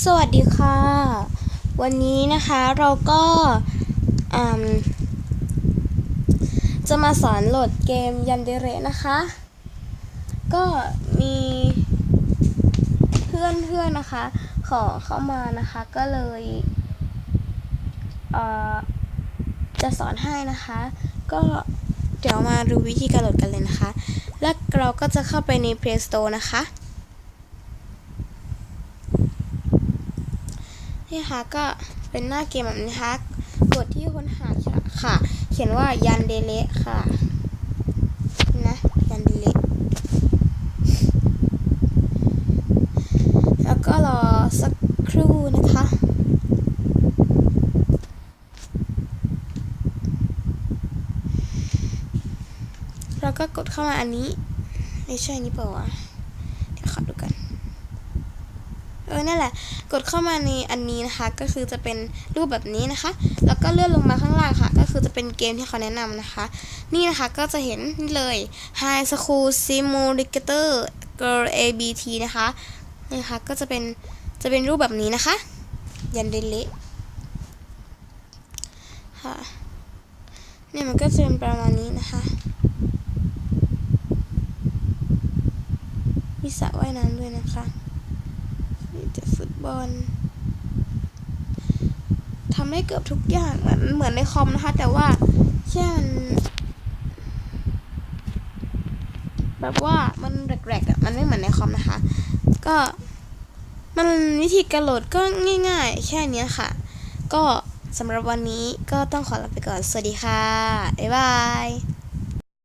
สวัสดีค่ะ วันนี้นะคะเราก็จะมาสอนโหลดเกมยันเดเรนะคะ ก็มีเพื่อนเพื่อนนะคะ ขอเข้ามานะคะก็เลยเจะสอนให้นะคะ ก็เดี๋ยวมาดูวิธีการโหลดกันเลยนะคะ แล้วเราก็จะเข้าไปใน Play Store นะคะ นี่คะก็เป็นหน้าเกมแบบนี้นะคะกดที่ค้นหาค่ะ เขียนว่ายันเดเลค่ะนะยันเดเลแล้วก็รอสักครู่นะคะแล้วก็กดเข้ามาอันนี้ไม่ใช่นี้เปล่าวะเดี๋ยวขอดูกัน ออนั่นแหละ กดเข้ามาในอันนี้นะคะ ก็คือจะเป็นรูปแบบนี้นะคะ แล้วก็เลื่อนลงมาข้างล่างค่ะ ก็คือจะเป็นเกมที่เขาแนะนำนะคะ นี่นะคะก็จะเห็นนี่เลย High School Simulator Girl ABT นะคะนี่นะคะก็จะเป็นจะเป็นรูปแบบนี้นะคะ ยันเดละค่ะเนี่ยมันก็จะเป็นประมาณนี้นะคะมีสระว่ายน้ำด้วยนะคะ มีแต่ฟุตบอลทำได้เกือบทุกอย่างเหมือนเหมือนในคอมนะคะ แต่ว่าแค่มันแบบว่ามันแรกๆอะมันไม่เหมือนในคอมนะคะ ก็มันวิธีการโหลดก็ง่าย ๆ แค่นี้ค่ะ ก็สำหรับวันนี้ก็ต้องขอลาไปก่อน สวัสดีค่ะ บ๊ายบาย